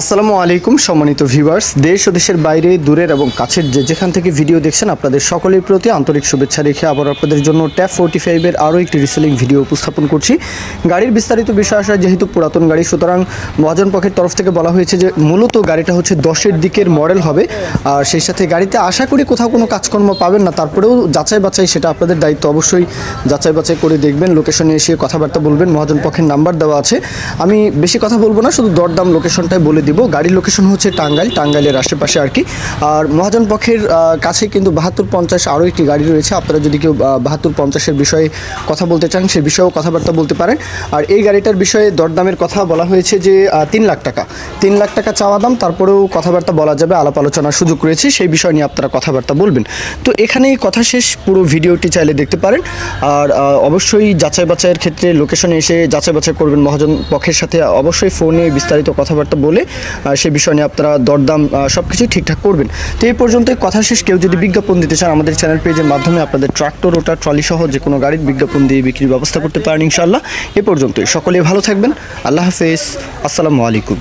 আসসালামু আলাইকুম, সম্মানিত ভিউয়ার্স। দেশ ও দেশের বাইরে, দূরের এবং কাছের যে যেখান থেকে ভিডিও দেখছেন, আপনাদের সকলের প্রতি আন্তরিক শুভেচ্ছা রেখে আবার আপনাদের জন্য ট্যাপ ফোর্টি ফাইভের আরও একটি রিসেলিং ভিডিও উপস্থাপন করছি। গাড়ির বিস্তারিত বিষয় আসা যেহেতু পুরাতন গাড়ি, সুতরাং মহাজন পক্ষের তরফ থেকে বলা হয়েছে যে মূলত গাড়িটা হচ্ছে দশের দিকের মডেল হবে। আর সেই সাথে গাড়িতে আশা করি কোথাও কোনো কাজকর্ম পাবেন না, তারপরেও যাচাই বাছাই সেটা আপনাদের দায়িত্ব অবশ্যই যাচাই বাছাই করে দেখবেন লোকেশনে এসে কথাবার্তা বলবেন। মহাজন পক্ষের নাম্বার দেওয়া আছে। আমি বেশি কথা বলব না, শুধু দরদাম লোকেশনটাই বলে দিব। গাড়ির লোকেশন হচ্ছে টাঙ্গাইল, টাঙ্গাইলের আশেপাশে আর কি। আর মহাজন পক্ষের কাছে কিন্তু বাহাত্তর পঞ্চাশ আরও একটি গাড়ি রয়েছে। আপনারা যদি কেউ বাহাত্তর পঞ্চাশের বিষয়ে কথা বলতে চান, সে বিষয়েও কথাবার্তা বলতে পারেন। আর এই গাড়িটার বিষয়ে দরদামের কথা বলা হয়েছে যে তিন লাখ টাকা। তিন লাখ টাকা চাওয়া দাম, তারপরেও কথাবার্তা বলা যাবে, আলাপ আলোচনার সুযোগ রয়েছে, সেই বিষয় নিয়ে আপনারা কথাবার্তা বলবেন। তো এখানেই কথা শেষ, পুরো ভিডিওটি চাইলে দেখতে পারেন। আর অবশ্যই যাচাই বাছাইয়ের ক্ষেত্রে লোকেশনে এসে যাচাই বাছাই করবেন মহাজন পক্ষের সাথে। অবশ্যই ফোনে বিস্তারিত কথাবার্তা বলে সে বিষয় নিয়ে আপনারা দরদাম সব কিছুই ঠিকঠাক করবেন। তো এই পর্যন্ত কথা শেষ। কেউ যদি বিজ্ঞাপন দিতে চান আমাদের চ্যানেল পেজের মাধ্যমে, আপনাদের ট্রাক্টর ওটা ট্রলি সহ যে কোনো গাড়ির বিজ্ঞাপন দিয়ে বিক্রির ব্যবস্থা করতে পারেন ইনশাল্লাহ এ পর্যন্তই। সকলে ভালো থাকবেন। আল্লাহ হাফেজ। আসসালামু আলাইকুম।